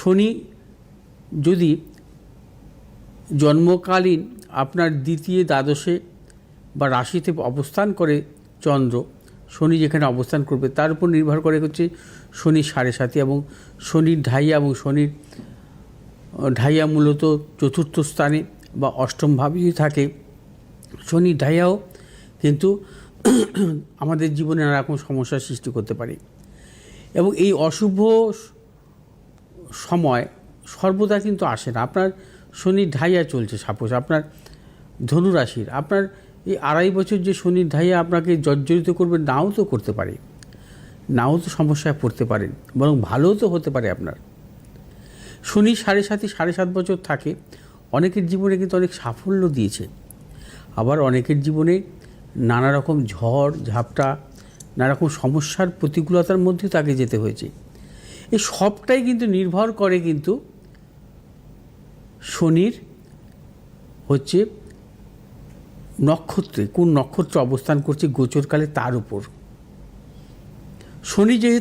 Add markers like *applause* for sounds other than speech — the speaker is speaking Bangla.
শনি যদি জন্মকালীন আপনার দ্বিতীয় দ্বাদশে বা রাশিতে অবস্থান করে চন্দ্র, শনি যেখানে অবস্থান করবে তার উপর নির্ভর করে হচ্ছে শনি সাড়ে সাথে এবং শনির ঢাইয়া এবং শনির ঢাইয়া মূলত চতুর্থ স্থানে বা অষ্টম ভাবেই থাকে। শনির ঢাইয়াও কিন্তু *clears throat* আমাদের জীবনে নানা রকম সমস্যার সৃষ্টি করতে পারে। এবং এই অশুভ সময় সর্বদা কিন্তু আসে না। আপনার শনির ঢাইয়া চলছে সাপোজ আপনার ধনুরাশির আপনার এই আড়াই বছর যে শনির ঢাইয়া আপনাকে জর্জরিত করবে, নাও তো করতে পারে। নাও তো সমস্যায় পড়তে পারেন বরং ভালোও তো হতে পারে আপনার। শনি সাড়ে সাতই সাড়ে সাত বছর থাকে, অনেকের জীবনে কিন্তু অনেক সাফল্য দিয়েছে। আবার অনেকের জীবনে নানা রকম ঝড়, ঝাপটা, নানা রকম সমস্যার প্রতিকূলতার মধ্যে তাকে যেতে হয়েছে। এই সবটাই কিন্তু নির্ভর করে কিন্তু শনির হচ্ছে নক্ষত্রে, কোন নক্ষত্র অবস্থান করছে গোচরকালে তার উপর। শনি যেহেতু